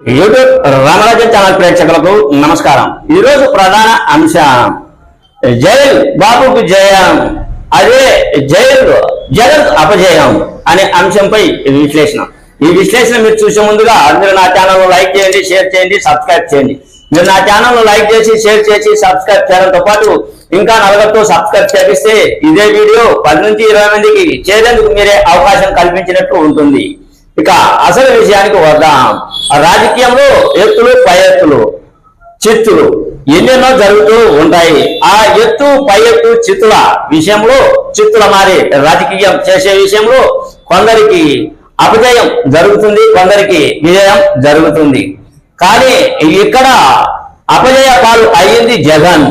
YouTube రామరాజ్యం channel ప్రేక్షకులకు నమస్కారం. ఈరోజు ప్రధాన అంశం. జైల్ బాబుకు జయం. అదే జైల్ జగత్ అపజయం అనే అంశంపై విశ్లేషణ. ఈ విశ్లేషణ మీరు చూసే ముందుగా మీరు నా ఛానల్ లైక్ చేయండి షేర్ చేయండి సబ్స్క్రైబ్ చేయండి. మీరు నా ఛానల్ లైక్ చేసి షేర్ చేసి సబ్స్క్రైబ్ చేయడంతో పాటు ఇంకా నలుగురితో సబ్స్క్రైబ్ చేపిస్తే ఇదే వీడియో పది నుంచి ఇరవై మందికి చేరేందుకు మీరే అవకాశం కల్పించినట్టు ఉంటుంది. ఇక అసలు విషయానికి వద్దాం. రాజకీయంలో ఎత్తులు పై ఎత్తులు చిత్తులు ఎన్నెన్నో జరుగుతూ ఉంటాయి. ఆ ఎత్తు పై ఎత్తు చిత్తుల విషయంలో చిత్తుల మారి రాజకీయం చేసే విషయంలో కొందరికి అపజయం జరుగుతుంది కొందరికి విజయం జరుగుతుంది. కానీ ఇక్కడ అపజయ పాలు అయ్యింది జగన్.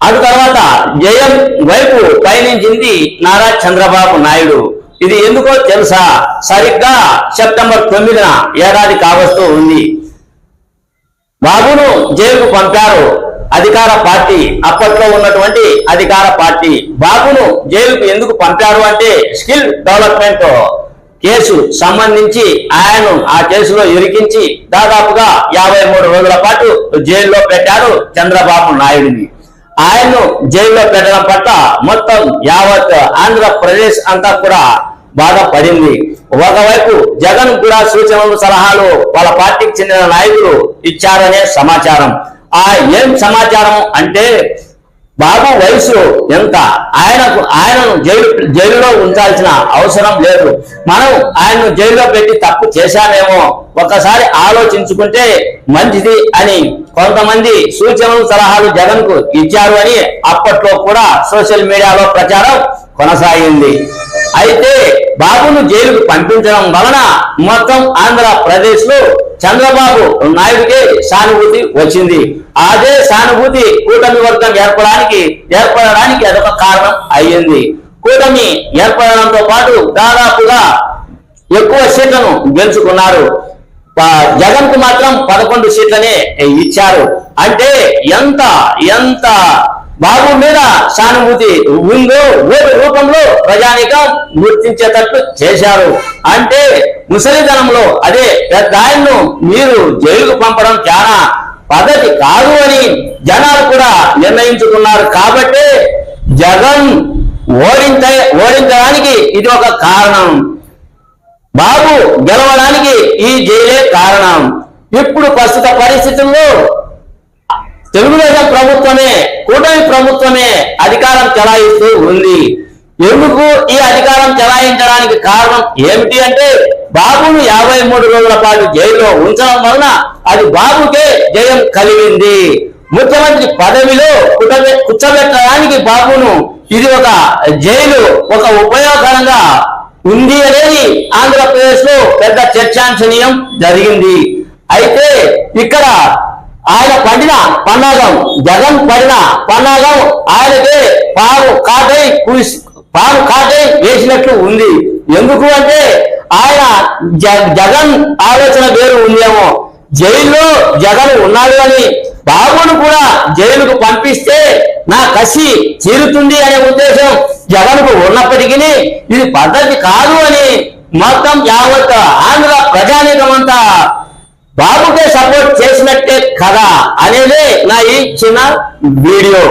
అటు తర్వాత జయం వైపు పయనించింది నారా చంద్రబాబు నాయుడు. ఇది ఎందుకో తెలుసా? సరిగ్గా సెప్టెంబర్ తొమ్మిదిన ఏడాది కావస్తూ ఉంది. బాబును జైలుకు పంపారు అధికార పార్టీ. అప్పట్లో ఉన్నటువంటి అధికార పార్టీ. బాబును జైలుకు ఎందుకు పంపారు అంటే స్కిల్ డెవలప్మెంట్ కేసు సంబంధించి ఆయనను ఆ కేసులో ఇరికించి దాదాపుగా యాభై మూడు రోజుల పాటు జైల్లో పెట్టారు చంద్రబాబు నాయుడిని. ఆయన్ను జైల్లో పెట్టడం పట్ల మొత్తం యావత్ ఆంధ్రప్రదేశ్ అంతా కూడా బాధపడింది ఒకవైపు జగన్ కూడా సూచనలు సలహాలు వాళ్ళ పార్టీకి చెందిన నాయకులు ఇచ్చారనే సమాచారం. ఆ ఏం సమాచారం అంటే బాబు వయసు ఎంత? ఆయనకు ఆయనను జైలు జైలులో ఉంచాల్సిన అవసరం లేదు. మనం ఆయనను జైల్లో పెట్టి తప్పు చేశామేమో ఒకసారి ఆలోచించుకుంటే మంచిది అని కొంతమంది సూచనలు సలహాలు జగన్కు ఇచ్చారు అని అప్పట్లో కూడా సోషల్ మీడియాలో ప్రచారం కొనసాగింది. అయితే బాబును జైలుకు పంపించడం వలన మొత్తం ఆంధ్రప్రదేశ్లో చంద్రబాబు నాయుడికి సానుభూతి వచ్చింది. అదే సానుభూతి కూటమి వర్గం ఏర్పడడానికి ఏర్పడడానికి అదొక కారణం అయ్యింది. కూటమి ఏర్పడడంతో పాటు దాదాపుగా ఎక్కువ సీట్లను గెలుచుకున్నారు. జగన్కు మాత్రం పదకొండు సీట్లనే ఇచ్చారు. అంటే ఎంత ఎంత బాబు మీద సానుభూతి ఉందో ఓటు రూపంలో ప్రజానికం గుర్తించేటట్టు చేశారు. అంటే ముసలితనంలో అదే పెద్ద ఆయన్ను మీరు జైలుకు పంపడం చాలా పద్ధతి కాదు అని జనాలు కూడా నిర్ణయించుకున్నారు. కాబట్టి జగన్ ఓడించ ఓడించడానికి ఇది ఒక కారణం. బాబు గెలవడానికి ఈ జైలే కారణం. ఇప్పుడు ప్రస్తుత పరిస్థితుల్లో తెలుగుదేశం ప్రభుత్వమే కూటమి ప్రభుత్వమే అధికారం చెలాయిస్తూ ఉంది. ఎందుకు ఈ అధికారం చెలాయించడానికి కారణం ఏమిటి అంటే బాబును యాభై మూడు రోజుల పాటు జైల్లో ఉంచడం వలన అది బాబుకే జయం కలిగింది. ముఖ్యమంత్రి పదవిలో కూర్చోబెట్టడానికి బాబును ఇది ఒక జైలు ఒక ఉపయోగకరంగా ఉంది అనేది ఆంధ్రప్రదేశ్లో పెద్ద చర్చాంశనీయం జరిగింది. అయితే ఇక్కడ ఆయన పడిన పన్నాగం జగన్ పడిన పన్నాగం ఆయనకే పాము కాటై కురిసి పాము కాటై వేసినట్లు ఉంది. ఎందుకు అంటే ఆయన జగన్ ఆలోచన వేరు ఉందేమో. జైల్లో జగన్ ఉన్నాడు అని బాబును కూడా జైలుకు పంపిస్తే నా కసి తీరుతుంది అనే ఉద్దేశం జగన్కు ఉన్నప్పటికీ ఇది పద్ధతి కాదు అని మొత్తం యావత్ ఆంధ్ర ప్రజానీకమంతా బాబుకే సపోర్ట్ చేసినట్టే కదా అనేది నా ఈ చిన్న వీడియో.